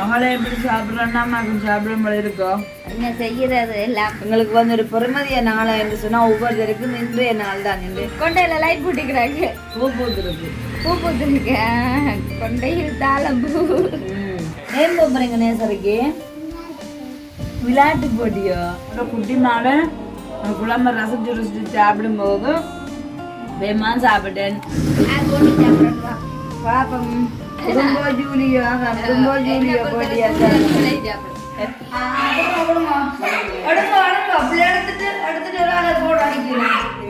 மகளை எப்படி சாப்பிட்றோன்னா மகன் சாப்பிட மாதிரி இருக்கோம் என்ன செய்யறது? எல்லாம் எங்களுக்கு வந்து ஒரு பொறுமதிய நாளை என்று சொன்னா ஒவ்வொருத்தருக்கும் இன்றைய நாள் தான் இன்று கொண்டையில லைட் போட்டுக்கிறாங்க. பூ பூத்துருக்கு. பூ பூத்துருக்கு. கொண்டையில் தாளம் பூ. ஏன் போறீங்க நேசரிக்கு? விளையாட்டு போட்டியோ? ஒரு குட்டி மாலை குழம்பு ரசிச்சு ருசிச்சு சாப்பிடும்போது வேமா சாப்பிட்டேன். பாப்பம். குடும்போ ஜூலியோ குடும்போ ஜூலியோ போட்டியா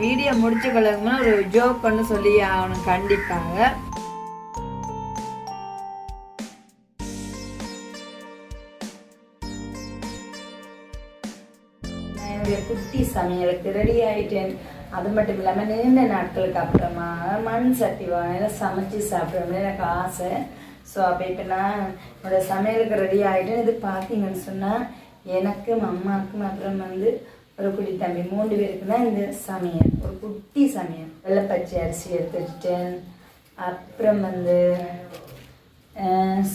வீடியோ முடிச்சு கொள்ளுங்க ஒரு ஜோக் பண்ண சொல்லி கண்டிப்பாக நான் என்னுடைய குட்டி சமையலுக்கு ரெடி ஆயிட்டேன் அது மட்டும் இல்லாமல் நீண்ட நாட்களுக்கு அப்புறமா மண் சட்டி வாங்க சமைச்சு சாப்பிடணும்னு எனக்கு ஆசை. ஸோ அப்போ இப்போ நான் என்னோடய சமையலுக்கு ரெடி ஆகிட்டேன் இது பார்த்தீங்கன்னு சொன்னால் எனக்கும் அம்மாவுக்கும் அப்புறம் வந்து ஒரு குட்டி தம்பி மூன்று பேருக்கு தான் இந்த சமையல். ஒரு குட்டி சமையல். வெள்ளைப்பச்சை அரிசி எடுத்து வச்சுட்டேன். அப்புறம் வந்து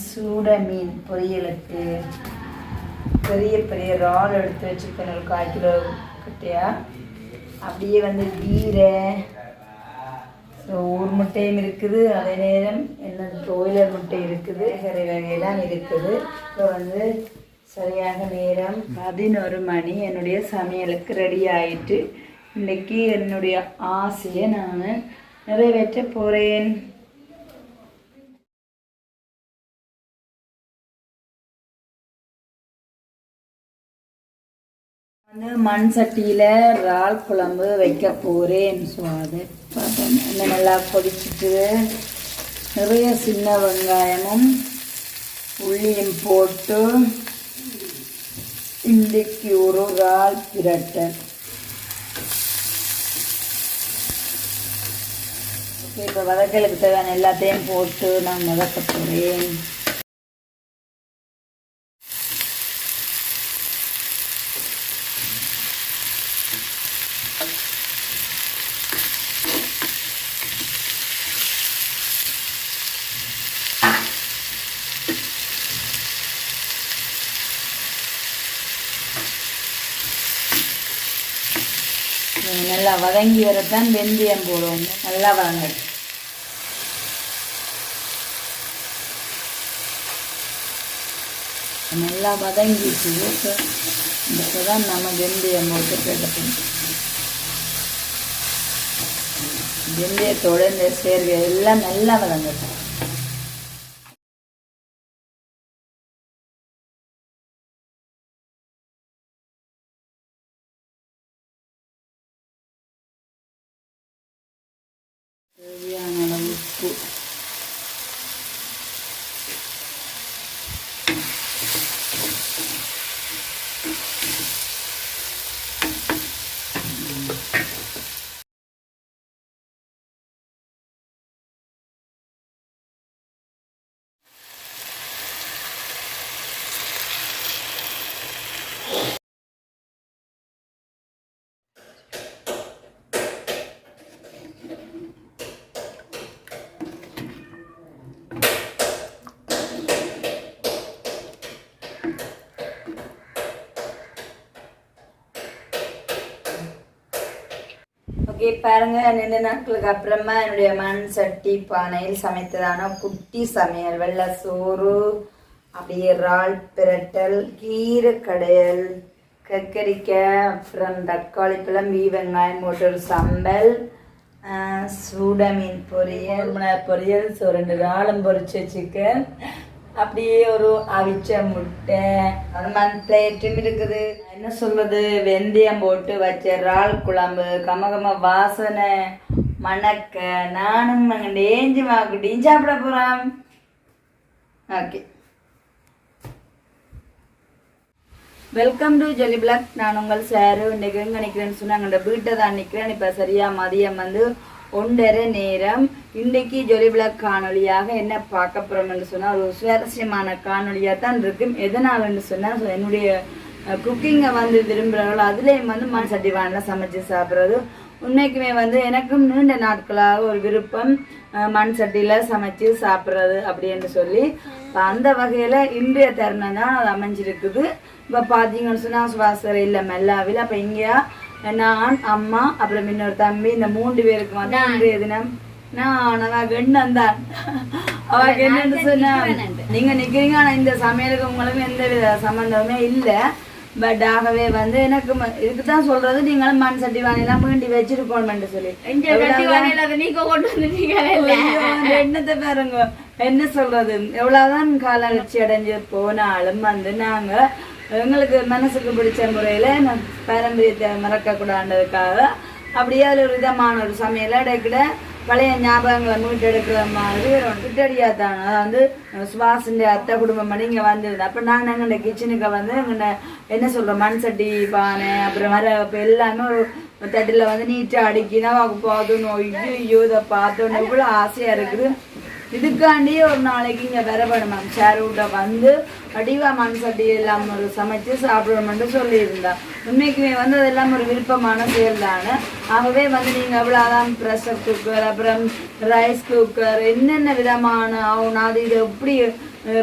சூட மீன் பொரியலுக்கு பெரிய பெரிய ரால் எடுத்து வச்சுருக்கேன். ஒரு கால் கிலோ கிட்டையாக அப்படியே வந்து கீரை ஸோ ஒரு முட்டையும் இருக்குது. அதே நேரம் என்ன broiler முட்டை இருக்குது. கரை வகையெல்லாம் இருக்குது. இப்போ வந்து சரியாக நேரம் பதினொரு மணி. என்னுடைய சமையலுக்கு ரெடி ஆயிட்டு இன்னைக்கு என்னுடைய ஆசையை நான் நிறைவேற்ற போகிறேன் நான் மண் சட்டியில் இறால் குழம்பு வைக்க போகிறேன் ஸோ அது பார்த்தேன் நல்லா கொதிச்சுட்டு நிறைய சின்ன வெங்காயமும் உள்ளியும் போட்டு இன்றைக்கு ஒரு இறால் பிரட்டல் இப்போ வதக்கலுக்கு தேவையான எல்லாத்தையும் போட்டு நான் வதக்க போகிறேன் இது நல்லா வதங்கி வரத்தான் வெந்தயம் போடுவோம். நல்லா வதங்கட்டும். நல்லா வதங்கிட்டு இப்போ தான் நம்ம வெந்தயம் போட்டு கேட்டோம் வெந்தயத்தோடு இந்த சேர்வை எல்லாம் நல்லா வதங்கட்டும் தேவையான அளவு உப்பு ஓகே பாருங்க ரெண்டு நாட்களுக்கு அப்புறமா என்னுடைய மண் சட்டி பானையில் சமைத்ததான குட்டி சமையல். வெள்ளை சோறு அப்படியே இறால் பிரட்டல் கீரை கடையல் கக்கரிக்காய் அப்புறம் தக்காளி பழம் வீ வெங்காயம் போட்டு ஒரு சம்பல் சூட மீன் பொரியல். பொரியல். ஸோ ரெண்டு இறாலும் பொரிச்ச சிக்கன் அப்படியே ஒரு அவிச்ச முட்டை அது மண் பிளேட்டும் இருக்குது. என்ன சொல்றது? வெந்தயம் போட்டு வச்ச இறால் குழம்பு. கமகம வாசனை மணக்க. நானும் அங்கே டேஞ்சு மாக்குட்டியும் சாப்பிட போகிறோம் okay welcome to jelly black நான் உங்கள் சாரு. இன்றைக்கு எங்கே நிற்கிறேன்னு சொன்னாங்க வீட்டை தான் நிற்கிறேன் இப்போ சரியா மதியம் வந்து ஒன்றரை நேரம். இன்றைக்கு ஜொலி காணொலியாக என்ன பார்க்க போகிறோம்னு சொன்னால் ஒரு சுவாரஸ்யமான காணொலியாக தான் இருக்கும். எதனாலன்னு சொன்னால் என்னுடைய குக்கிங்கை வந்து விரும்புகிறவர்கள் அதுலேயும் வந்து மண் சட்டி வானில் சமைச்சு சாப்பிட்றது. உண்மைக்குமே வந்து எனக்கும் நீண்ட நாட்களாக ஒரு விருப்பம் மண் சட்டியில் சமைச்சு சாப்பிட்றது அப்படின்னு சொல்லி. அந்த வகையில் இன்றைய தருணம் தான் அது அமைஞ்சிருக்குது. இப்போ பார்த்தீங்கன்னு சொன்னால் சுவாசரை இல்லை மெல்லாவில் அப்போ இங்கேயா நான் அம்மா அப்புறம் இன்னொரு தம்பி இந்த மூன்று பேருக்கு வந்து இன்றைய தினம் நான் அவ எண்ணம் தான். அவருக்கு என்னன்னு சொன்னா நீங்க நிக்கிறீங்க ஆனா இந்த சமையலுக்கு உங்களுக்கு எந்த வித சம்பந்தமே இல்ல. பட் ஆகவே வந்து எனக்கு இதுக்குதான் சொல்றது நீங்களும் மண் சட்டி வானிலாம் மீண்டி வச்சிருக்கோம்னு சொல்லி. எண்ணத்தை பாருங்க. என்ன சொல்றது? எவ்வளவுதான் கால வளர்ச்சி அடைஞ்சு போனாலும் வந்து நாங்க எங்களுக்கு மனசுக்கு பிடிச்ச முறையில் நான் பாரம்பரியத்தை மறக்க அப்படியே அதுல ஒரு விதமான ஒரு சமையல. கூட பழைய ஞாபகங்களை மீட்டெடுக்கிற மாதிரி ஒரு கிட்டடியா தான். வந்து சுபாஷிന്റെ அத்தை குடும்பம் பண்ணி இங்கே வந்திருந்தேன் அப்போ நாங்கள் எங்க கிச்சனுக்கு வந்து எங்க என்ன சொல்கிறோம் மண் சட்டி பானை அப்புறம் வர இப்போ எல்லாமே ஒரு தட்டில் வந்து நீட்டாக அடிக்கினா போதும் ஐயோ இதை பார்த்தோன்னு இவ்வளோ ஆசையாக இருக்குது. இதுக்காண்டி ஒரு நாளைக்கு இங்கே வரப்படும் மேம் சேர் விட்ட வந்து வடிவா மண் சட்டி எல்லாம் ஒரு சமைச்சு சாப்பிடணும்னு சொல்லியிருந்தா. உண்மைக்குமே வந்து அதெல்லாம் ஒரு விருப்பமான செயல் தானே? ஆகவே வந்து நீங்கள் அவ்வளோதான் ப்ரெஷர் குக்கர் அப்புறம் ரைஸ் குக்கர் என்னென்ன விதமான ஆகும் அது இதை எப்படி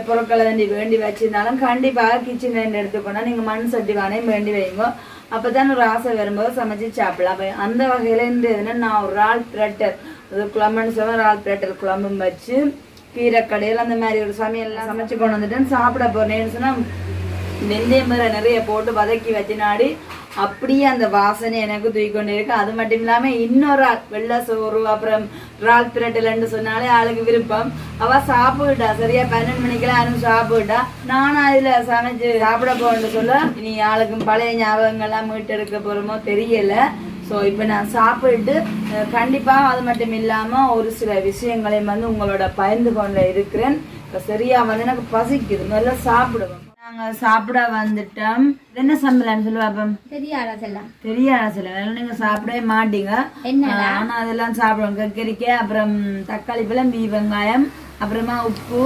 பொருட்களை வேண்டி வேண்டி வச்சிருந்தாலும் கண்டிப்பாக கிச்சன் ரெண்டு எடுத்துக்கொண்டா நீங்கள் மண் சட்டி வானையும் வேண்டி வைங்க. அப்பதான் ஒரு ஆசை வரும்போது சமைச்சு சாப்பிடலாம். அப்போ அந்த வகையில் இருந்ததுன்னா நான் ஒரு ஆள் பிரட்டர் அது குழம்புன்னு சொல்லுவேன் ஒரு ஆள் பிரட்டர் குழம்பும் வச்சு கீரைக்கடையில் அந்த மாதிரி ஒரு சமையல்லாம் சமைச்சு கொண்டு வந்துட்டேன். சாப்பிட போறேன்னு சொன்னா வெந்தயம் வேற நிறைய போட்டு வதக்கி வச்சினாடி அப்படியே அந்த வாசனை எனக்கு தூக்கிக்கொண்டு இருக்கு. அது மட்டும் இல்லாம இன்னொரு ஆள் வெள்ளை சோறு அப்புறம் ரால் பிரட்டலன்னு சொன்னாலே ஆளுக்கு விருப்பம். அவ சாப்பிட்டா சரியா? பன்னெண்டு மணிக்கெல்லாம் யாரும் சாப்பிட்டா நானும் அதுல சமைச்சு சாப்பிட போகணும்னு சொல்ல இனி ஆளுக்கும் பழைய ஞாபகங்கள்லாம் மீட்டெடுக்க போறோமோ தெரியல. ஸோ இப்போ நான் சாப்பிட்டு அஹ், கண்டிப்பா அது மட்டும் இல்லாம ஒரு சில விஷயங்களையும் வந்து உங்களோட பகிர்ந்து கொண்டு இருக்கிறேன். இப்போ சரியா வந்து எனக்கு பசிக்குது. முதல்ல சாப்பிடுவோம் நாங்க சாப்பிட வந்துட்டோம். என்ன சமையலான்னு சொல்லி பார்ப்போம் தெரியாதா செல்லாம். தெரியாத சில வேலை நீங்க சாப்பிடவே மாட்டீங்க. என்னடா? ஆனா அதெல்லாம் சாப்பிடுவோம். கக்கரிக்காய் அப்புறம் தக்காளி பழம் மீ வெங்காயம். அப்புறமா உப்பு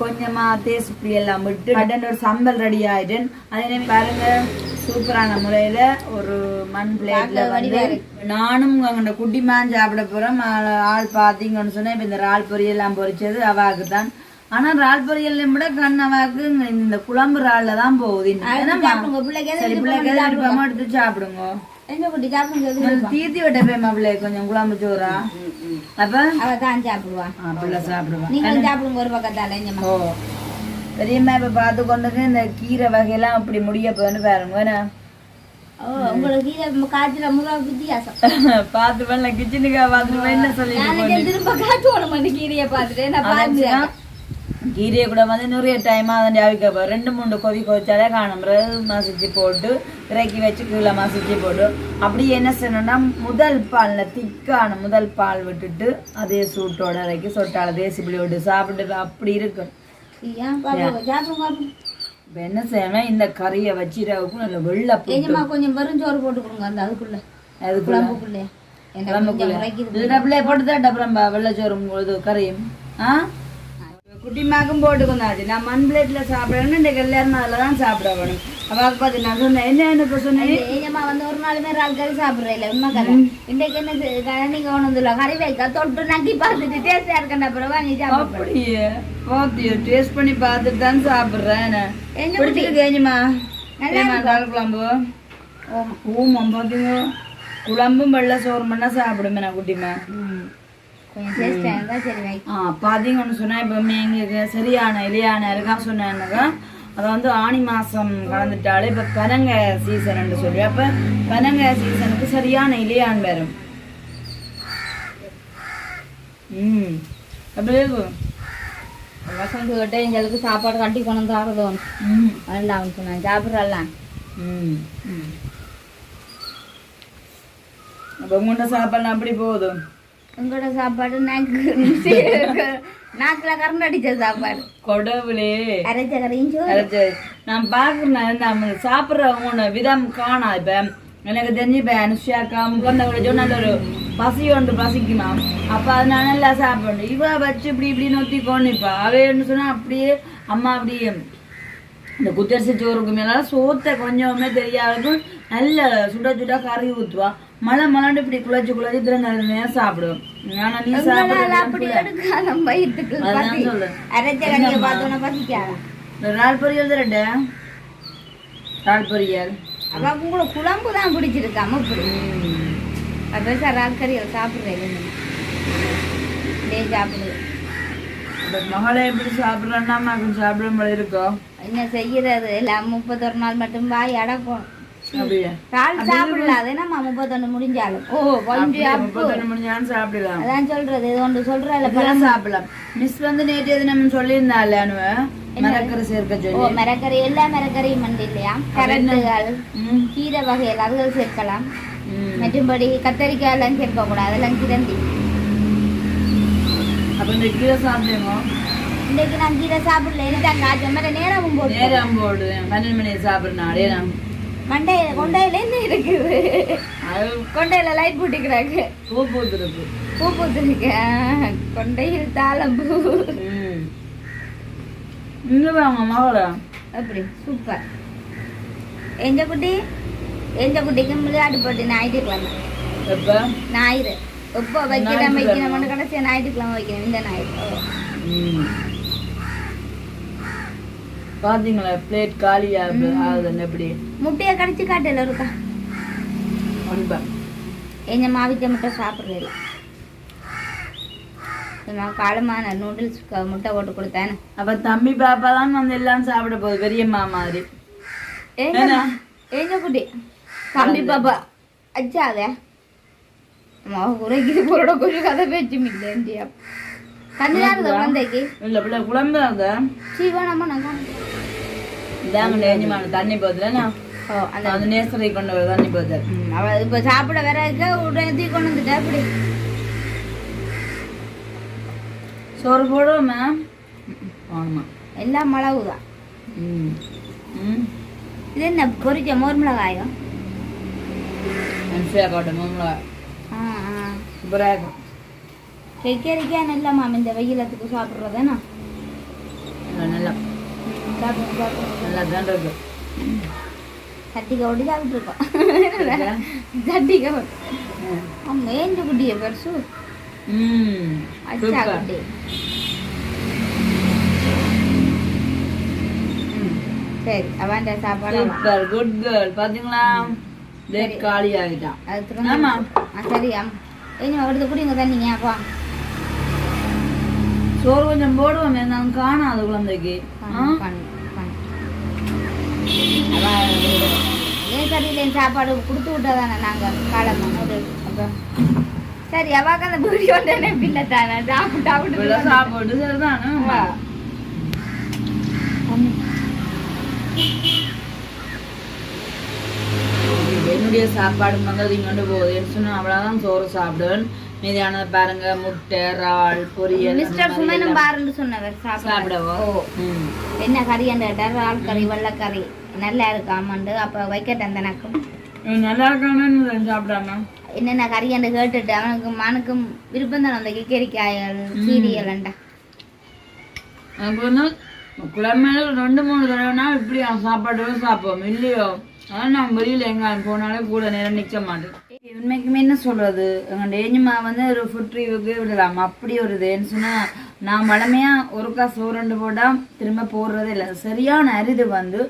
கொஞ்சமா தேசுப்புளி எல்லாம் விட்டு கடன் ஒரு சம்பல் ரெடி ஆயிட்டேன் அதே பாருங்க சூப்பரான முறையில ஒரு மண் பிளேட்ல வந்து நானும் அங்கே குட்டிமான் சாப்பிட போறோம். ஆள் பார்த்தீங்கன்னு சொன்னா இப்ப இந்த இறால் பொரியெல்லாம் பொரிச்சது அவாக்கு தான். ஆனா இறால் பொரியல் விட கண் அவாக்கு இந்த குழம்பு இறால்ல தான் போகுது. விருப்பமோ எடுத்து சாப்பிடுங்க. எங்க குட்டி சாப்பிடுங்க கொஞ்சம் தீர்த்தி விட்ட பேமா பிள்ளை கொஞ்சம் குழம்பு சோறா அப்ப அவ தான் சாப்பிடுவா பிள்ளை சாப்பிடுவான் நீங்களும் சாப்பிடுங்க ஒரு பக்கத்தால எங்கம்மா ஓ பெரியம்மா இப்ப பார்த்து கொண்டு இந்த கீரை வகையெல்லாம் அப்படி முடிய போன்னு பாருங்க உங்களுக்கு காய்ச்சல முறை வித்தியாசம் பார்த்து பண்ணல கிச்சனுக்கா என்ன நாளைக்கு திரும்ப காய்ச்சி விட மாட்டேன் கீரையை பார்த்துட்டு நான் பாருங்க அதான் கீரையை கூட வந்து நிறைய டைம் அதை அவிக்க ரெண்டு மூணு கொதி கொதிச்சாலே காணும். பிறகு மசிச்சு போட்டு இறக்கி வச்சு கீழே மசிச்சு போட்டு அப்படி என்ன செய்யணும்னா முதல் பால்ல திக்கான முதல் பால் விட்டுட்டு அதே சூட்டோட இறக்கி சொட்டால தேசிப்பிள்ளி விட்டு சாப்பிட்டு அப்படி இருக்கும். இப்போ என்ன செய்யணும் இந்த கறியை வச்சிரவுக்கும் நல்ல வெள்ளை கொஞ்சம் வெறும் சோறு போட்டு கொடுங்க அந்த அதுக்குள்ள. அதுக்குள்ள? குழம்புக்குள்ளே. டபுளே போட்டு தான் டப்புறம் வெள்ளச்சோறும் இது கறியும். ஆ? குட்டிமாக்கும் போட்டுக்கொண்டாச்சு நான் மண் பிளேட்ல சாப்பிடணும் இன்றைக்கு எல்லாரும் அதில் தான் சாப்பிட வேணும் அவாக்கு பார்த்து நான் சொன்னேன் என்ன எனக்கு சொன்னேன் ஏஞ்சம்மா வந்து ஒரு நாளுமே இறால் கறி சாப்பிடுறேன் இல்ல உண்மை கதை இன்றைக்கு என்ன செ- க- நீங்க கொண்டு வந்துள்ள கறி வைக்க தொட்டு நக்கி பார்த்துட்டு டேஸ்டா இருக்கேன் அப்புறம் வாங்கி அப்படியே பாத்தியோ டேஸ்ட் பண்ணி பார்த்துட்டு தான் சாப்பிட்றேன் என்ன பிடிச்சிட்டு கேஞ்சுமா கால் குழம்பு ஊமம் பார்த்தீங்க குழம்பும் வெள்ளை சோறு பண்ணா சாப்பிடுமே நான் குட்டிமா பார்த்தீங்கன்னு சொன்னால் இப்போ எங்களுக்கு சரியான இலையான இருக்கான்னு சொன்னாங்க அதை வந்து ஆனி மாதம் கலந்துட்டாலே இப்போ பனங்க சீசன் சொல்லி அப்போ பனங்க சீசனுக்கு சரியான இலையான் வரும் ம். அப்படியே. வசந்த் கிட்ட எங்களுக்கு சாப்பாடு கட்டி கொண்டு ம். வேண்டாம் சொன்னேன். சாப்பிட்றலாம் ம். அப்போ உங்கள்கிட்ட சாப்பாடு அப்படி போதும் உங்களோட சாப்பாடு நாக்கு நாக்குல கரண்ட் அடிச்ச சாப்பாடு. கொடவுளே. அரைச்ச. கரையும் நான் பார்க்குறேன் நம்ம சாப்பிட்றவங்க விதம் காணா இப்போ. எனக்கு தெரிஞ்சு இப்போ அனுஷியாக்கா முகந்த கூட சொன்ன ஒரு பசி ஒன்று பசிக்குமா? அப்போ அது நான் நல்லா சாப்பிடணும். இவ வச்சு இப்படி இப்படி நொத்திக்கோன்னு இப்போ அவைன்னு சொன்னால் அப்படியே அம்மா அப்படியே இந்த குத்தரிசி சோறுக்கு மேலே சோத்தை கொஞ்சமே தெரியாதுக்கும் நல்ல சுட சுட கறி ஊற்றுவா மழை மலாண்டு இப்படி குழச்சு குழச்சு திருநெல்வேலியா சாப்பிடும். ஆனா நீ அதான் இந்த இறால் பொரியல் தரட்ட இறால் பொரியல். அவ கூட குழம்பு தான் பிடிச்சிருக்காம இப்படி. அப்ப சார் ராக்கறியில் சாப்பிடுறேன் டே சாப்பிடு. இந்த மகளை எப்படி சாப்பிடுறேன்னா மகன் சாப்பிட மாதிரி இருக்கும் என்ன செய்யறது? எல்லாம் முப்பத்தொரு நாள் மட்டும் வாய் அடக்கும். கால் சாப்பிடல அது என்னம்மா முப்பத்தொன்னு முடிஞ்சாலும். ஓ முப்பத்தொன்னு மணிஞ்சாலும் சாப்பிடலாம். அதான் சொல்றது இது ஒன்று சொல்றல இப்பெல்லாம் சாப்பிடலாம். மிஸ் வந்து நேற்று எது நம்ம சொல்லியிருந்தாள் அனுவ மரக்கரை சேர்க்க சொல்லி. மிரக்கறி எல்லா மிரக்கறியும் மண்டி இல்லையா? கரண்டுகள் ம், கீரை வகைகள் அதுகள் சேர்க்கலாம். ம். மற்றும்படி கத்தரிக்காய் எல்லாம் சேர்க்கக்கூடாது அதெல்லாம் கிடந்தி அப்ப இந்த கீரை சாப்பிடுங்க இன்னைக்கு நான் கீரை சாப்பிடல எனக்கு மேலே நேரமும் போட்டு. நேரம் போடுவேன் பன்னெண்டு மணிக்கு சாப்பிடுறனாலே நான் மண்டையில கொண்டையில என்ன இருக்குது கொண்டையில லைட் போட்டுக்கிறாங்க. பூ பூத்துருக்கு. பூ பூத்துருக்கு. கொண்டையில் தாளம்பூ. இங்க வாங்க மகளா? அப்படி சூப்பர் எஞ்ச குட்டி? எஞ்ச குட்டிக்கு விளையாட்டு போட்டு ஞாயிற்றுக்கிழமை. எப்ப? ஞாயிறு. எப்போ வைக்கிறேன் வைக்கிறேன் கடைசியாக ஞாயிற்றுக்கிழமை வைக்கிறேன் இந்த ஞாயிறு. பாத்தீங்களா பிளேட் காலியா ஆகுது எப்படி முட்டையை கடிச்சு காட்டல இருக்கா? அன்பா. எங்க மாவிட்ட முட்டை சாப்பிட்றதில்ல நான் காலமான நூடுல்ஸ் முட்டை போட்டு கொடுத்தேன் அப்ப தம்பி பாப்பா தான் வந்து எல்லாம் சாப்பிட போகுது பெரியம்மா மாதிரி. ஏங்க குட்டி? தம்பி பாப்பா அம்மா உரைக்கு பொருட கொஞ்சம் கதை பேச்சு மில்லேண்டியா கண்ணிலாத குழந்தைக்கு இல்ல பிள்ளை குழம்பு அத சீவனமா நான் இதாங்க நேஞ்சமான தண்ணி போதுல ஓ அந்த அந்த நேசரை கொண்டு வர தண்ணி போது ம், அவ இப்ப சாப்பிட வேற இருக்க உடனே தூக்கி கொண்டு வந்துட்டா அப்படி. சோறு போடுவோம்? மேம் எல்லாம் மிளகுதான் ம் ம். இது என்ன பொரிச்ச மோர் மிளகாயோ? அன்சியா காட்டும் மாமலா ஆ ஆ. சூப்பராக இருக்கும் ரெக்கே ரெக்கையா நல்ல மாம். இந்த வெயிலத்துக்கு சாப்பிட்றதுனா? நல்லா, நல்லா தான் இருக்கு. சட்டிக்க ஒட்டி சாப்பிட்ருக்கோம் சட்டிக்க. அம்மா ஏஞ்சு குட்டிய பெருசு. அச்சா குட்டி. சரி அவன்ட சாப்பாடு. அவன். சூப்பர் குட் கேர்ள் பாத்தீங்களா? பிளேட் காலி ஆகிட்டான் அது திரும்ப சரி ஏஞ்சு எடுத்து குடிங்க தண்ணிங்க அப்பா. சோறு கொஞ்சம் போடுவோம் நான் குழந்தைக்கு. பண்ணு அவன் ஏன் சரியில்லை சாப்பாடு கொடுத்து விட்டதானே நாங்கள் காலமா சரி அவாக்கு அந்த வீடியோ பிள்ளை தானே சாப்பிட்டு சாப்பிட்டு சாப்பாடு சரிதானே. என்னுடைய சாப்பாடு வந்து இங்கொண்டு போகுதுன்னு சொன்னா அவ்வளவுதான் சோறு சாப்பிடுவேன். மீதியானதை பாருங்க முட்டை இறால் பொரியல் அந்த மிஸ்டர் சுமனும் பாருன்னு சொன்னவர் சாப்பிட சாப்பிடவோ. என்ன கறி அந்த இறால் கறி வெள்ளைக்கறி நல்லா இருக்காமண்டு அப்போ வைக்கட்டேன் தனக்கும் இவன் நல்லா இருக்கானு சாப்பிடாம. என்னென்ன கறி அந்த கேட்டுட்டு அவனுக்கு மனுக்கும் விருப்பம் தானே அந்த கிக்கரிக்காய்கள் சீரியல்ண்டா எனக்கு வந்து கிழமையில ரெண்டு மூணு தடவைனா இப்படி அவன் சாப்பாடு சாப்பிடுவோம் இல்லையோ? அதான் நான் வெளியில எங்க போனாலே கூட நேரம் நிக்க மாட்டேன். உண்மைக்குமே என்ன சொல்றது. எங்க டேஞ்சுமா வந்து ஒரு ஃபுட் ரிவ்யூக்கு விடலாம். அப்படி ஒரு இதுன்னு சொன்னா நான் வளமையா ஒருக்கா சோறு போட்டா திரும்ப போடுறதே இல்லை. சரியான அரிது வந்து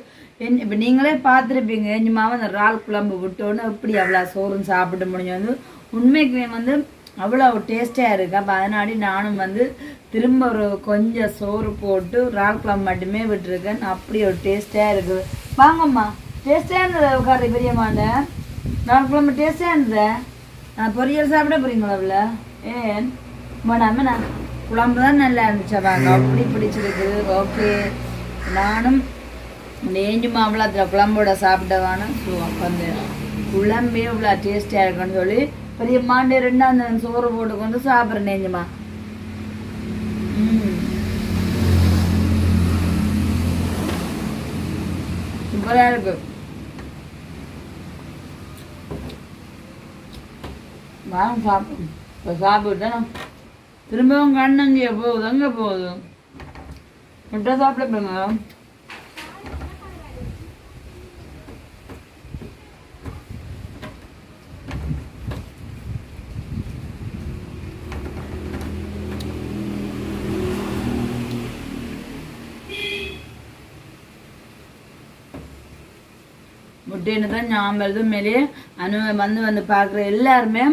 என் இப்போ நீங்களே பார்த்துருப்பீங்க. எஞ்சுமாவை அந்த இறால் குழம்பு விட்டோன்னு எப்படி அவ்வளோ சோறுன்னு சாப்பிட்டு முடிஞ்சு வந்து. உண்மைக்குமே வந்து அவ்வளோ டேஸ்டாக இருக்கு. அப்போ அதனாடி நானும் வந்து திரும்ப ஒரு கொஞ்சம் சோறு போட்டு இறால் குழம்பு மட்டுமே விட்டுருக்கேன். அப்படி ஒரு டேஸ்டாக இருக்குது வாங்கம்மா. டேஸ்டாக இருந்தது கறி பெரியம்மாண்ட நான் குழம்பு டேஸ்டாக இருந்தேன் நான் பொரியல் சாப்பிட போறீங்களா அவ்வளோ ஏன்? வேணாம நான் குழம்பு தான் நல்லா இருந்துச்சு. வாங்க அப்படி பிடிச்சிருக்கு. ஓகே. நானும் இந்த மாம்பழத்தில் குழம்போட சாப்பிட்டவானு ஸோ அப்போ அந்த குழம்பே இவ்வளோ டேஸ்டியாக இருக்குன்னு சொல்லி பெரிய மாண்டே ரெண்டு அந்த சோறு போட்டு கொண்டு சாப்பிட்றேன் நேஞ்சுமா. சூப்பராக இருக்கு. வாங்க சாப்பிடு இப்போ சாப்பிட்டேன் திரும்பவும் கண்ணஞ்சிய போகுது அங்கே போகுது. முட்டை சாப்பிட போங்க முட்டைன்னு தான் ஞாபகம் மேலே அனு வந்து வந்து பார்க்குற எல்லாருமே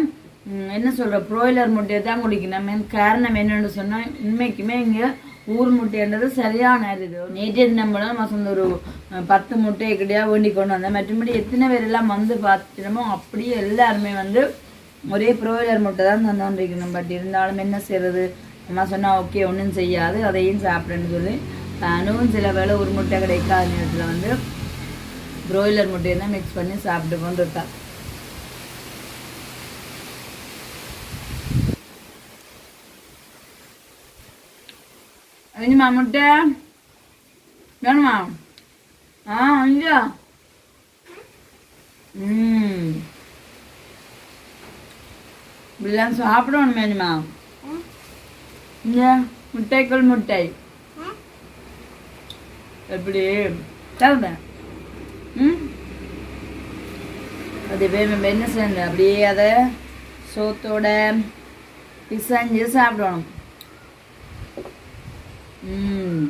என்ன சொல்கிற ப்ரோய்லர் முட்டையை தான் குடிக்கணும். காரணம் என்னென்னு சொன்னால் உண்மைக்குமே இங்கே ஊர் முட்டைன்றது சரியான இது நேற்று நம்மளும் சொந்த ஒரு பத்து முட்டையை கிடையாது வேண்டி கொண்டு வந்தேன். மற்றபடி எத்தனை பேர் எல்லாம் வந்து பார்த்துட்டோமோ அப்படியே எல்லாருமே வந்து ஒரே ப்ரோய்லர் முட்டை தான் தந்தோண்டிருக்கணும் பட் இருந்தாலும் என்ன செய்யறது அம்மா சொன்னால் ஓகே ஒன்றும் செய்யாது. அதையும் சாப்பிடுன்னு சொல்லி. நானும் சில வேளை ஒரு முட்டை கிடைக்காத நேரத்தில் வந்து ப்ரோய்லர் முட்டையை தான் மிக்ஸ் பண்ணி சாப்பிட்டு கொண்டு இருக்கா வேணுமா முட்டை வேணுமா ஆ அஞ்சா ம் இப்படிலாம் சாப்பிடணும் வேணுமா இங்கே முட்டைக்குள் முட்டை எப்படி தருந்தேன் ம் அது வேணும் என்ன செய்யணும் அப்படியே அதை சோத்தோட பிசைஞ்சு சாப்பிடணும் ம்.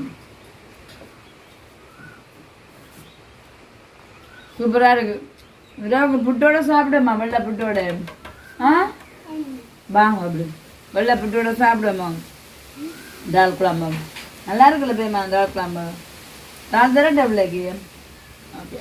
சூப்பரா இருக்கு. இரவு புட்டோட சாப்பிடுமா வெள்ளை புட்டோட? ஆ? வாங்க அப்படி. வெள்ளை புட்டோட சாப்பிடுமா தால் குழம்பு. நல்லா இருக்குல்ல பேமா தால் குழம்பு? தால் தர டபுளைக்கு ஓகே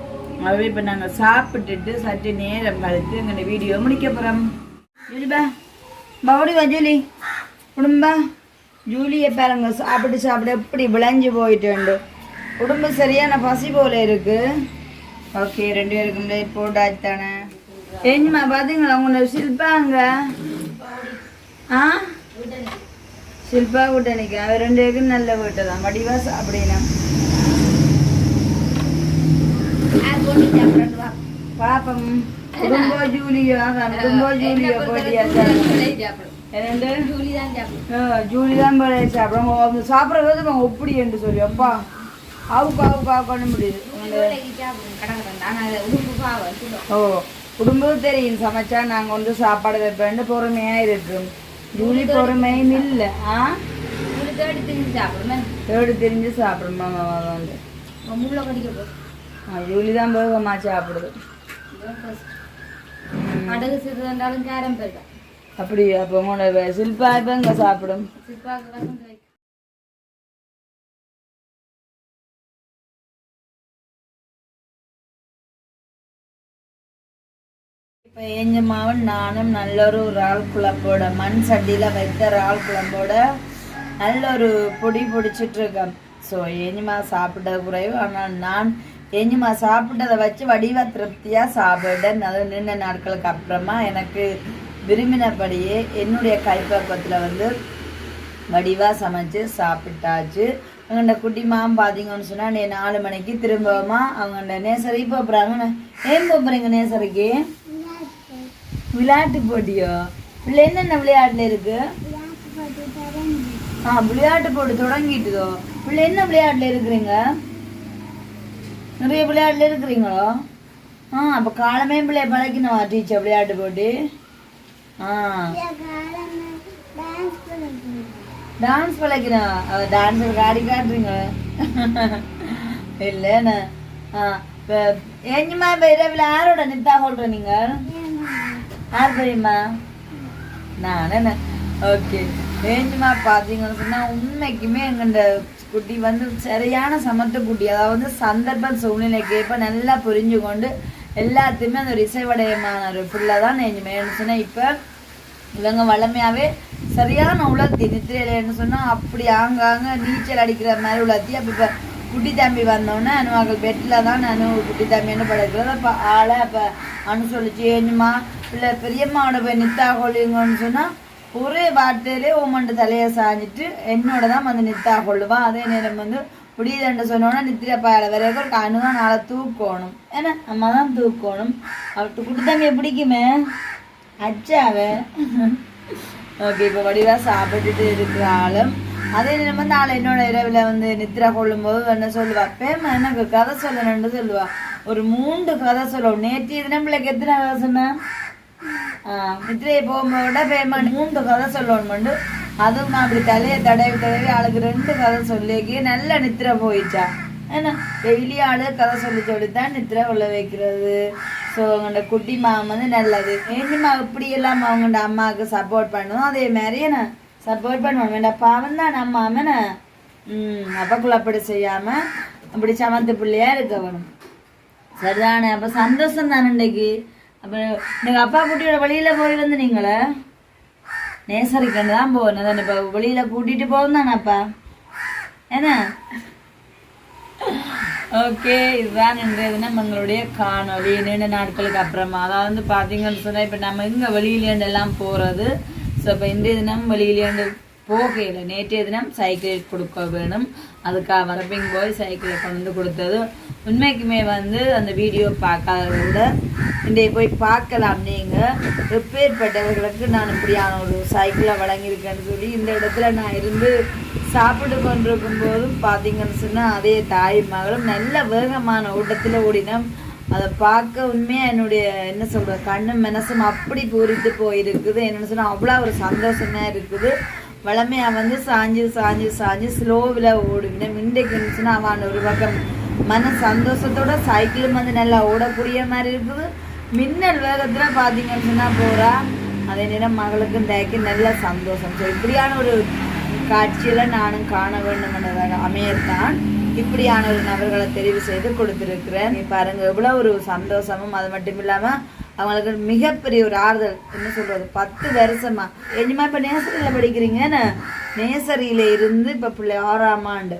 அதுவே இப்போ நாங்கள் சாப்பிட்டுட்டு சற்று நேரம் கழித்து எங்கள் வீடியோ முடிக்க போகிறோம் ஜூலிபா பவுடி வா ஜூலி. குடும்பா ஜூலியை பாருங்க சாப்பிட்டு சாப்பிட எப்படி விளைஞ்சு போயிட்டு உடம்பு சரியான பசி போல இருக்கு. ஓகே ரெண்டு பேருக்கும் பிளேட் போட்டாச்சு தானே. ஏஞ்சுமா பார்த்தீங்களா உங்களை ஷில்பாங்க ஆ? ஷில்பா கூட்ட அவர் ரெண்டு பேருக்கும் நல்ல வீட்டை தான் வடிவாக சாப்பிடணும் யார் போட்டு சாப்பிட்றது வா பாப்பம். குடும்போ ஜூலியோ அதான் குடும்போ ஜூலியோ போட்டியா என்னண்டு ஜூலி தான் சாப்பிடும். தான் அவங்க சாப்பிட்றது ஒப்படி என்று சொல்லி. அப்பா அவுக்கு அவுக்கு முடியுது. சுடும் ஓ குடும்பம் தெரியும் சமைச்சா நாங்கள் வந்து சாப்பாடு வைப்பேன் பொறுமையா இருக்கும். ஜூலி பொறுமையும் இல்லை. ஆ? தேடி திரிஞ்சு சாப்பிடுமே. தேடி தெரிஞ்சு சாப்பிடுமா. வந்து முள்ள கடிக்க ஜூலி தான் வேகமா சாப்பிடுது கடுகு சிறு இருந்தாலும் கேரம் போயிடும் அப்படி அப்போ உங்களோட சில்பா இப்போ இங்கே சாப்பிடும் இப்போ ஏஞ்சம்மாவும் நானும் நல்ல ஒரு இறால் குழம்போட மண் சட்டியில் வைத்த இறால் குழம்போட நல்ல ஒரு பொடி பிடிச்சிட்டு இருக்கேன் ஸோ ஏஞ்சிமா சாப்பிட்ட குறைவு ஆனால் நான் ஏஞ்சிமா சாப்பிட்டதை வச்சு வடிவ திருப்தியாக சாப்பிட்டேன் அது நின்ற நாட்களுக்கு அப்புறமா எனக்கு விரும்பினபடியே என்னுடைய கைப்பக்குவத்தில் வந்து வடிவாக சமைச்சு சாப்பிட்டாச்சு. அவங்கள்ட குட்டி மாம் பார்த்தீங்கன்னு சொன்னால் நீ நாலு மணிக்கு திரும்பவுமா? அவங்கள்ட நேசரி போகிறாங்க ஏன் போகிறீங்க நேசரிக்கு? விளையாட்டு போட்டியோ? இல்லை என்னென்ன விளையாட்டுல இருக்கு? ஆ விளையாட்டு போட்டி தொடங்கிட்டுதோ? பிள்ளை என்ன விளையாட்டுல இருக்கிறீங்க? நிறைய விளையாட்டுல இருக்கிறீங்களோ? ஆ அப்போ காலமே பிள்ளைய பழக்கினவா டீச்சர் விளையாட்டு போட்டி? ஆ. டான்ஸ் பழக்கினா அவ டான்ஸ் காடி காட்டுறீங்க. இல்லைண்ணா ஆ ஏஞ்சுமா இப்போ இரவில் யாரோட நித்தா சொல்கிற நீங்கள் யார் தெரியுமா? நான் என்ன? ஓகே ரேஞ்சுமா பார்த்தீங்கன்னு சொன்னால் உண்மைக்குமே எங்கள்ட குட்டி வந்து சரியான சமத்து குட்டி. அதாவது சந்தர்ப்ப சூழ்நிலைக்கு ஏற்ப நல்லா புரிஞ்சு கொண்டு எல்லாத்தையுமே அந்த ஒரு இசைவடையமான ஒரு ஃபுல்லாக தான் நெஞ்சுமே சொன்னால் இப்போ இவங்க வளமையாகவே சரியான உலர்த்தி நித்திரையிலன்னு சொன்னால் அப்படி ஆங்காங்க நீச்சல் அடிக்கிற மாதிரி உலர்த்தி அப்போ இப்போ குட்டி தம்பி வந்தோடனே அனுவாக்கள் பெட்டில் தான் அனு குட்டி தம்பின்னு படுக்கிறது. அப்போ ஆளை அப்போ அனு சொல்லிச்சு ஏஞ்சுமா இல்லை பெரியம்மாவோட போய் நித்தா கொள்ளுங்கன்னு சொன்னால் ஒரே வார்த்தையிலே ஓமண்டு தலையை சாஞ்சிட்டு என்னோட தான் வந்து நித்தா கொள்ளுவா. அதே நேரம் வந்து புடியுதுன்னு சொன்னோன்னா நித்திர பாயல வரைக்கும் ஒரு அணு தான் நாளை தூக்கணும். ஏன்னா நம்ம தான் தூக்கணும். அவட்டு குடுத்தங்க பிடிக்குமே? அச்சாவ ஓகே இப்போ வடிவா சாப்பிட்டுட்டு இருக்கிற ஆளும் அதே நேரம் வந்து நாளை என்னோட இரவில் வந்து நித்ரா கொள்ளும்போது என்ன சொல்லுவா? பேம எனக்கு கதை சொல்லணும்னு சொல்லுவா. ஒரு மூன்று கதை சொல்லுவோம். நேற்று தினம் பிள்ளைக்கு எத்தனை கதை சொன்னேன் நித்திரையை போகும்போது பேமெண்ட் மூன்று கதை சொல்லணும்னு அதுவும் அப்படி தலையை தடவி தடவி ஆளுக்கு ரெண்டு கதை சொல்லிக்கி நல்ல நித்திரை போயிச்சா ஏன்னா டெய்லி ஆளு கதை சொல்லி சொல்லித்தான் நித்திரை உள்ள வைக்கிறது ஸோ அவங்கள்ட குட்டி மாம் வந்து நல்லது ஏன்மா இப்படி எல்லாம் அம்மாவுக்கு சப்போர்ட் பண்ணுவோம் அதே மாதிரியே நான் சப்போர்ட் பண்ணுவோம் வேண்டாம் பாவம் தான் நம்ம அம்மனை அப்பக்குள்ள அப்படி செய்யாம அப்படி சமத்து பிள்ளையா இருக்க வேணும் சரிதானே அப்போ சந்தோஷம் தானே இன்னைக்கு அப்போ நீங்கள் அப்பா குட்டியோட வழியில போயிருந்து நீங்களே நேசரிக்கண்டு தான் போகணும். தானே இப்போ வெளியில் கூட்டிகிட்டு போகணும் தானேப்பா என்ன? ஓகே இதுதான் இன்றைய தினம் எங்களுடைய காணொலி நீண்ட நாட்களுக்கு அப்புறமா. அதாவது வந்து பார்த்தீங்கன்னு சொன்னால் இப்போ நம்ம இங்கே வெளியிலேருந்து எல்லாம் போகிறது ஸோ இப்போ இன்றைய தினம் வெளியிலேருந்து போகையில் நேற்றைய தினம் சைக்கிள் கொடுக்க வேணும். அதுக்காக வரப்பிங் போய் சைக்கிளை கொண்டு வந்து கொடுத்தது. உண்மைக்குமே வந்து அந்த வீடியோ பார்க்காதவர்கள விட இன்றைய போய் பார்க்கலாம் நீங்கள் ரிப்பேர்பட்டவர்களுக்கு நான் இப்படியான ஒரு சைக்கிளை வழங்கியிருக்கேன்னு சொல்லி இந்த இடத்துல நான் இருந்து சாப்பிட்டு கொண்டிருக்கும் போதும் பார்த்தீங்கன்னு சொன்னால் அதே தாய் மகளும் நல்ல வேகமான ஓட்டத்தில் ஓடினோம். அதை பார்க்க உண்மையாக என்னுடைய என்ன சொல்கிறது கண்ணும் மனசும் அப்படி பூரித்து போயிருக்குது. என்னென்னு சொன்னால் அவ்வளோ ஒரு சந்தோஷமாக இருக்குது. வளமையாக வந்து சாஞ்சு சாஞ்சு சாஞ்சு ஸ்லோவில் ஓடுவினேன் இன்றைக்கு இருந்துச்சுன்னா அவன் ஒரு பக்கம் மன சந்தோஷத்தோட சைக்கிளும் வந்து நல்லா ஓடக்கூடிய மாதிரி இருக்குது. மின்னல் வேகத்தில் பார்த்தீங்கன்னு சொன்னால் போகிறா அதே நேரம் மகளுக்கும் தேக்கி நல்ல சந்தோஷம். ஸோ இப்படியான ஒரு காட்சியில் நானும் காண வேண்டும்ன்றதாக அமையத்தான் இப்படியான ஒரு நபர்களை தெரிவு செய்து கொடுத்துருக்குறேன். நீ பாருங்கள் எவ்வளோ ஒரு சந்தோஷமும் அது மட்டும் இல்லாமல் அவங்களுக்கு மிகப்பெரிய ஒரு ஆறுதல். என்ன சொல்றது? பத்து வருஷமா. என்னமா இப்ப நேசரியில படிக்கிறீங்கன்னு? நேசரியில இருந்து இப்ப பிள்ளை ஆறாம் ஆண்டு.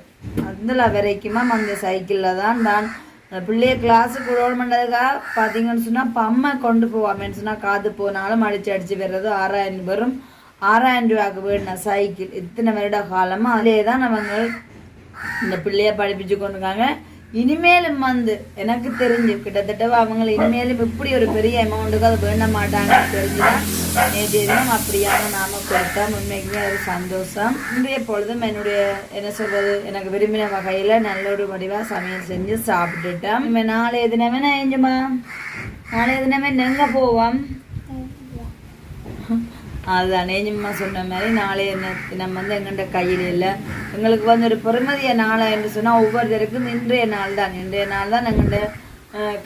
அதுல வரைக்குமா அந்த சைக்கிள்ல தான் நான் அந்த பிள்ளைய கிளாஸுக்கு ரோல் பண்ணதுக்காக பார்த்தீங்கன்னு சொன்னால் பம்மை கொண்டு போவாமேன்னு சொன்னால் காது போனாலும் அடிச்சு அடிச்சு வர்றது ஆறாயிரம் வரும். ஆறாயிரம் ரூபாய்க்கு வேணும் சைக்கிள். இத்தனை வருட காலமாக அதிலே தான் அவங்க இந்த பிள்ளைய படிப்பிச்சு கொண்டுருக்காங்க. இனிமேலும் வந்து எனக்கு தெரிஞ்சு கிட்டத்தட்ட அவங்க இனிமேலும் இப்படி ஒரு பெரிய அமௌண்ட்டுக்கு அது வேண்ட மாட்டாங்கன்னு தெரிஞ்சுதான் நேற்றைய தினம் அப்படியான நாம கொடுத்தோம் உண்மைக்குமே அது சந்தோஷம். இன்றைய பொழுதும் என்னுடைய என்ன சொல்றது எனக்கு விரும்பின வகையில நல்ல ஒரு வடிவா சமையல் செஞ்சு சாப்பிட்டுட்டோம் இனிமே நாளைய தினமே நான் எஞ்சுமா நாளைய தினமே நெங்க போவோம்? அதுதான் நேஞ்சம்மா சொன்ன மாதிரி நாளைய நம்ம வந்து எங்கள்கிட்ட கையில் இல்லை. எங்களுக்கு வந்து ஒரு பெருமதிய நாளை என்று சொன்னால் ஒவ்வொருத்தருக்கும் இன்றைய நாள் தான் இன்றைய நாள் தான் எங்கள்கிட்ட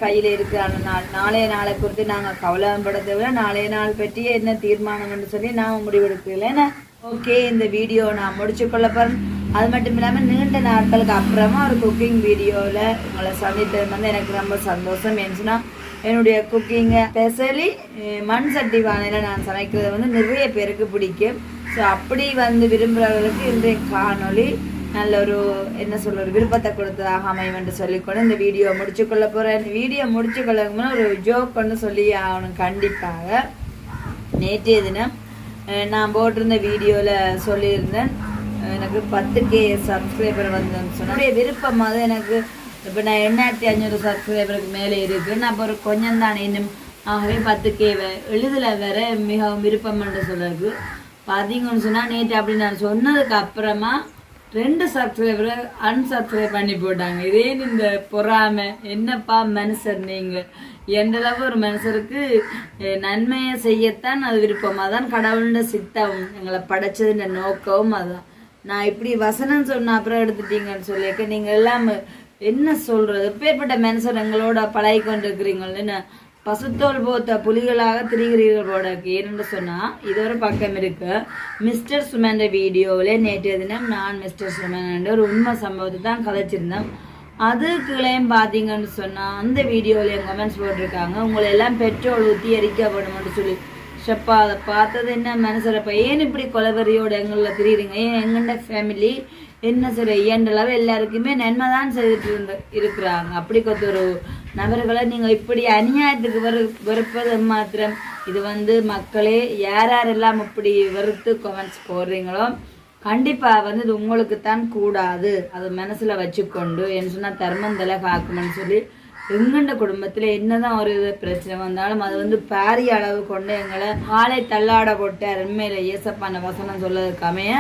கையில் இருக்கிற நாள் நாளைய நாளை குறித்து நாங்கள் கவலைப்படுத்த விட நாளைய நாள் பற்றியே என்ன தீர்மானம்னு சொல்லி நான் முடிவெடுக்கல ஏன்னா ஓகே இந்த வீடியோ நான் முடிச்சு கொள்ள போகிறேன் அது மட்டும் இல்லாமல் நீண்ட நாட்களுக்கு அப்புறமா ஒரு குக்கிங் வீடியோவில் உங்களை சந்தித்தது வந்து எனக்கு ரொம்ப சந்தோஷம் ஏன்னு என்னுடைய குக்கிங்கை ஸ்பெஷலி மண் சட்டி வானையில் நான் சமைக்கிறது வந்து நிறைய பேருக்கு பிடிக்கும். ஸோ அப்படி வந்து விரும்புகிறவர்களுக்கு இன்றைய காணொளி நல்ல ஒரு என்ன சொல்ற ஒரு விருப்பத்தை கொடுத்ததாக அமையும் என்று சொல்லிக்கொண்டு இந்த வீடியோ முடிச்சுக்கொள்ள போகிறேன் இந்த வீடியோ முடிச்சுக்கொள்ள ஒரு ஜோக் ஒன்று சொல்லி ஆகணும் கண்டிப்பாக. நேற்றைய தினம் நான் போட்டிருந்த வீடியோவில் சொல்லியிருந்தேன். எனக்கு பத்து கே சப்ஸ்கிரைபர் வந்தேன்னு சொன்னேன். விருப்பம் அது. எனக்கு இப்போ நான் எண்ணாயிரத்தி ஐநூறு சப்ஸ்கிரைபருக்கு மேலே இருக்குது நான் இப்போ ஒரு கொஞ்சம் தான் இன்னும். ஆகவே பத்து கேவை எழுதல வேற மிகவும் விருப்பம் என்று சொல்லிருக்கு பார்த்தீங்கன்னு சொன்னால் நேற்று அப்படி நான் சொன்னதுக்கு அப்புறமா ரெண்டு சப்ஸ்கிரைபரை அன்சப்ஸ்கிரைப் பண்ணி போட்டாங்க. இதே இந்த பொறாமை. என்னப்பா மனுஷர் நீங்கள் எந்த அளவு ஒரு மனுஷருக்கு நன்மையை செய்யத்தான் அது விருப்பமாக தான் கடவுளோட சித்தம். எங்களை படைச்சதுன்ற நோக்கமும் அதான். நான் இப்படி வசனம் சொன்ன அப்புறம் எடுத்துட்டீங்கன்னு சொல்லியிருக்கேன் நீங்கள் எல்லாம் என்ன சொல்றது? எப்பேற்பட்ட மனுஷர் எங்களோட பழகி கொண்டிருக்கிறீங்கன்னு பசுத்தோல் போத்த புலிகளாக திரிகிறீர்கள் போட ஏன்னு சொன்னால் இது ஒரு பக்கம் இருக்கு. மிஸ்டர் சுமன்ற வீடியோவில் நேற்றைய தினம் நான் மிஸ்டர் சுமன் ஒரு உண்மை சம்பவத்தை தான் கதைச்சிருந்தேன். அதுக்குள்ளேயும் பார்த்தீங்கன்னு சொன்னால் அந்த வீடியோவில் கமெண்ட்ஸ் போட்டிருக்காங்க. உங்களை எல்லாம் பெட்ரோல் ஊற்றி எரிக்கப்படும்னு சொல்லி. ஷப்பா அதை பார்த்தது என்ன மனசில் ஏன் இப்படி கொலவெறியோட எங்களில் தெரியுதுங்க ஏன் எங்கள்ட ஃபேமிலி என்ன சொல்ற இயன்றளவு எல்லாருக்குமே நன்மை தான் செய்துட்டு இருந்த இருக்கிறாங்க. அப்படி கொத்த ஒரு நபர்களை நீங்கள் இப்படி அநியாயத்துக்கு வெறு வெறுப்பது மாத்திரம். இது வந்து மக்களே யார் யாரெல்லாம் இப்படி வெறுத்து கமெண்ட்ஸ் போடுறீங்களோ கண்டிப்பாக வந்து இது உங்களுக்கு தான் கூடாது. அது மனசில் வச்சுக்கொண்டு என்ன சொன்னால் தர்மந்தலை காக்குமென்னு சொல்லி எங்கண்ட குடும்பத்தில் என்னதான் ஒரு இது பிரச்சனை வந்தாலும் அது வந்து பாரிய அளவு கொண்டு எங்களை காலை தள்ளாட போட்டு அருமையில் ஏசப்பான வசனம் சொல்லதுக்காமைய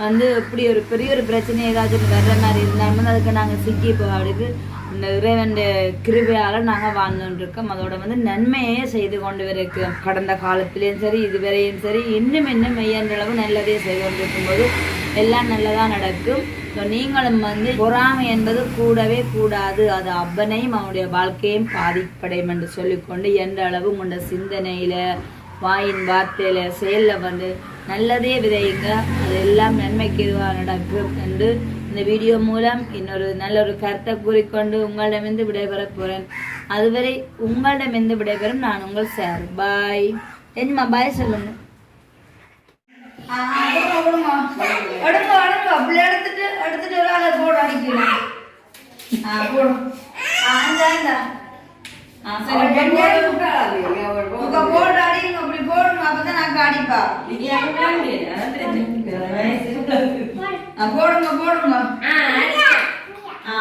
வந்து இப்படி ஒரு பெரிய ஒரு பிரச்சனை ஏதாச்சும் வர்ற மாதிரி இருந்தாலும் அதுக்கு நாங்கள் சிக்கி போகிறதுக்கு இந்த இறைவன் கிருபையால் நாங்கள் வாழ்ந்துட்டுருக்கோம் அதோட வந்து நன்மையே செய்து கொண்டு இருக்கிறோம் கடந்த காலத்திலையும் சரி இதுவரையும் சரி இன்னும் இன்னும் மெய்யன்ற அளவு நல்லதே செய்து கொண்டு இருக்கும்போது எல்லாம் நல்லதாக நடக்கும். ஸோ நீங்களும் வந்து பொறாமை என்பது கூடவே கூடாது. அது அப்பனையும் அவனுடைய வாழ்க்கையும் பாதிப்படையும் என்று சொல்லிக்கொண்டு என்ற அளவு உங்களோட சிந்தனையில் வாயின் வார்த்தையில் செயலில் வந்து நல்லதே விதையுங்க. அது எல்லாம் நன்மைக்கு இதுவாக நடக்கும் என்று இந்த வீடியோ மூலம் இன்னொரு நல்ல ஒரு கருத்தை கூறிக்கொண்டு உங்களிடமிருந்து விடைபெறப் போகிறேன் அதுவரை உங்களிடமிருந்து விடைபெறும் நான் உங்கள் சார். பாய் என்னம்மா பாய் சொல்லுங்க. அப்படி எடுத்துட்டு எடுத்துட்டு ஒரு ஆளை போடும் ஆ, இந்தா, இந்தா. ஆ, சரி, போடு. உங்க போடு. அடிங்க, அப்படி போடுங்க, அப்பதான் நாங்க அடிப்பா. போடுங்க, போடுங்க. ஆ,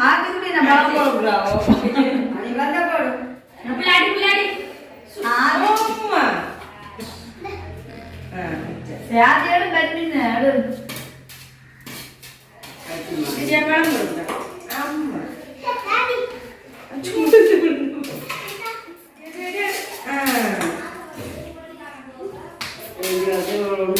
ஆட்டுக்குட்டி நான் பழம் போடுறாவோ. நீ வந்தா போடு. ஆமா. யாரையோட கட்டின 그냥 말. 아. n